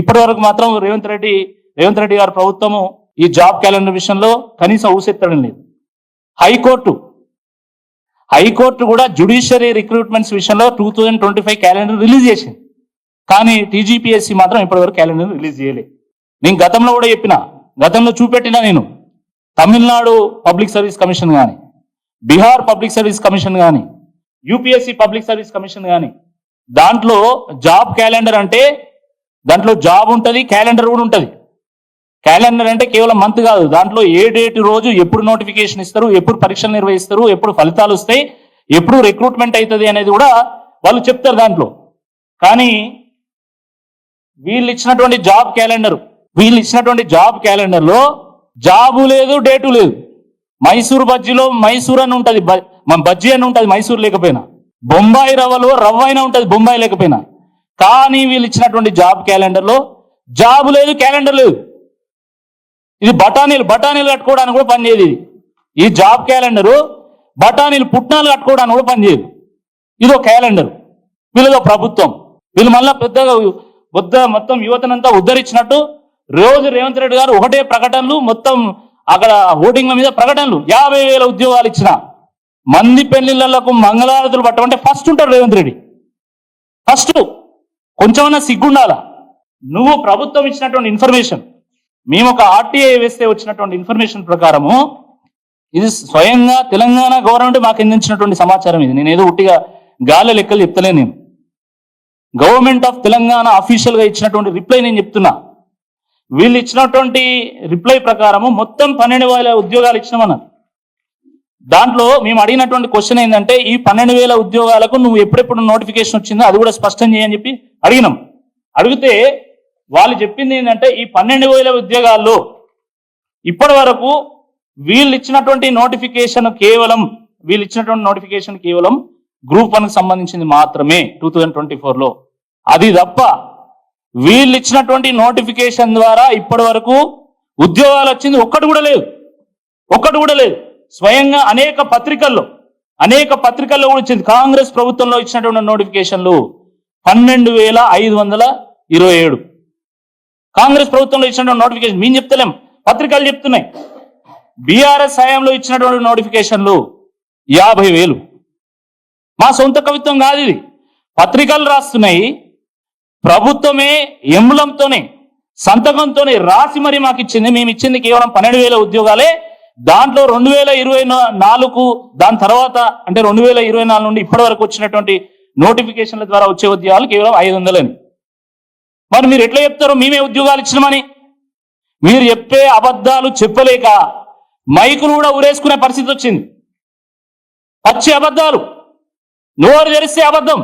ఇప్పటి వరకు మాత్రం రేవంత్ రెడ్డి రేవంత్ రెడ్డి గారి ప్రభుత్వము ఈ జాబ్ క్యాలెండర్ విషయంలో కనీసం ఊసెత్తడం లేదు. హైకోర్టు హైకోర్టు కూడా జుడిషియరీ రిక్రూట్మెంట్స్ విషయంలో two thousand twenty five calendar release చేసింది. కానీ టీజీపీఎస్సీ మాత్రం ఇప్పటివరకు క్యాలెండర్ రిలీజ్ చేయలేదు నేను గతంలో కూడా చెప్పిన గతంలో చూపెట్టినా నేను తమిళనాడు పబ్లిక్ సర్వీస్ కమిషన్ కానీ బీహార్ పబ్లిక్ సర్వీస్ కమిషన్ కానీ యూపీఎస్సీ పబ్లిక్ సర్వీస్ కమిషన్ కానీ దాంట్లో జాబ్ క్యాలెండర్ అంటే దాంట్లో జాబ్ ఉంటుంది క్యాలెండర్ కూడా ఉంటుంది. క్యాలెండర్ అంటే కేవలం మంత్ కాదు దాంట్లో ఏ డేట్ రోజు ఎప్పుడు నోటిఫికేషన్ ఇస్తారు ఎప్పుడు పరీక్షలు నిర్వహిస్తారు ఎప్పుడు ఫలితాలు వస్తాయి ఎప్పుడు రిక్రూట్మెంట్ అవుతుంది అనేది కూడా వాళ్ళు చెప్తారు దాంట్లో. కానీ వీళ్ళు ఇచ్చినటువంటి జాబ్ క్యాలెండర్ వీళ్ళు ఇచ్చినటువంటి జాబ్ క్యాలెండర్లో జాబు లేదు డేటు లేదు. మైసూర్ బజ్జీలో మైసూర్ అని ఉంటుంది బజ్జీ అని ఉంటుంది మైసూర్ లేకపోయినా. బొంబాయి రవ్వలో రవ్వ అయినా ఉంటుంది బొంబాయి లేకపోయినా. కానీ వీళ్ళు ఇచ్చినటువంటి జాబ్ క్యాలెండర్లో జాబ్ లేదు క్యాలెండర్ లేదు. ఇది బఠానీలు బఠానీలు కట్టుకోవడానికి కూడా పనిచేయదు ఇది. ఈ జాబ్ క్యాలెండరు బఠానీలు పుట్నాలు కట్టుకోవడానికి కూడా పనిచేయదు ఇది ఒక క్యాలెండర్. వీళ్ళదో ప్రభుత్వం. వీళ్ళు మళ్ళీ పెద్దగా బుద్ధ మొత్తం యువతనంతా ఉద్ధరించినట్టు రోజు రేవంత్ రెడ్డి గారు ఒకటే ప్రకటనలు మొత్తం అక్కడ ఓటింగ్ల మీద ప్రకటనలు. యాభై వేల ఉద్యోగాలు ఇచ్చిన. మంది పెళ్ళిళ్ళకు మంగళారతులు పట్టమంటే ఫస్ట్ ఉంటారు రేవంత్ రెడ్డి. ఫస్ట్ కొంచెమన్నా సిగ్గుండాలా? నువ్వు ప్రభుత్వం ఇచ్చినటువంటి ఇన్ఫర్మేషన్ మేము ఒక ఆర్టీఐ వేస్తే వచ్చినటువంటి ఇన్ఫర్మేషన్ ప్రకారము ఇది స్వయంగా తెలంగాణ గవర్నమెంట్ మాకు అందించినటువంటి సమాచారం ఇది. నేను ఏదో ఉట్టిగా గాలి లెక్కలు చెప్తలే నేను. గవర్నమెంట్ ఆఫ్ తెలంగాణ అఫీషియల్గా ఇచ్చినటువంటి రిప్లై నేను చెప్తున్నా. వీళ్ళు ఇచ్చినటువంటి రిప్లై ప్రకారము మొత్తం పన్నెండు వేల ఉద్యోగాలు ఇచ్చినామన్నారు. దాంట్లో మేము అడిగినటువంటి క్వశ్చన్ ఏంటంటే ఈ పన్నెండు వేల ఉద్యోగాలకు నువ్వు ఎప్పుడెప్పుడు నోటిఫికేషన్ వచ్చిందో అది కూడా స్పష్టం చేయని చెప్పి అడిగినాం. అడిగితే వాళ్ళు చెప్పింది ఏంటంటే ఈ పన్నెండు వేల ఉద్యోగాల్లో ఇప్పటి వరకు వీళ్ళు ఇచ్చినటువంటి నోటిఫికేషన్ కేవలం వీళ్ళు ఇచ్చినటువంటి నోటిఫికేషన్ కేవలం గ్రూప్ వన్కి సంబంధించింది మాత్రమే టూ థౌజండ్ ట్వంటీ ఫోర్లో అది తప్ప వీళ్ళు ఇచ్చినటువంటి నోటిఫికేషన్ ద్వారా ఇప్పటి వరకు ఉద్యోగాలు వచ్చింది ఒక్కటి కూడా లేదు. ఒక్కటి కూడా లేదు. స్వయంగా అనేక పత్రికల్లో అనేక పత్రికల్లో కూడా వచ్చింది కాంగ్రెస్ ప్రభుత్వంలో ఇచ్చినటువంటి నోటిఫికేషన్లు పన్నెండు వేల ఐదు వందల ఇరవై ఏడు. కాంగ్రెస్ ప్రభుత్వంలో ఇచ్చినటువంటి నోటిఫికేషన్ మేము చెప్తలేం పత్రికలు చెప్తున్నాయి. బీఆర్ఎస్ హయాంలో ఇచ్చినటువంటి నోటిఫికేషన్లు యాభై వేలు. మా సొంత కవిత్వం కాదు ఇది. పత్రికలు రాస్తున్నాయి. ప్రభుత్వమే ఎంబులంతోనే సంతకంతోనే రాసి మరి మాకు ఇచ్చింది. మేము ఇచ్చింది కేవలం పన్నెండు వేల ఉద్యోగాలే. దాంట్లో రెండు వేల ఇరవై నాలుగు దాని తర్వాత అంటే రెండు వేల ఇరవై నాలుగు నుండి ఇప్పటి వరకు వచ్చినటువంటి నోటిఫికేషన్ల ద్వారా వచ్చే ఉద్యోగాలు కేవలం ఐదు వందలని. మరి మీరు ఎట్లా చెప్తారు? మేమే ఉద్యోగాలు ఇచ్చినామని. మీరు చెప్పే అబద్ధాలు చెప్పలేక మైకులు కూడా ఉరేసుకునే పరిస్థితి వచ్చింది. పచ్చి అబద్ధాలు. నోరు తెరిస్తే అబద్ధం.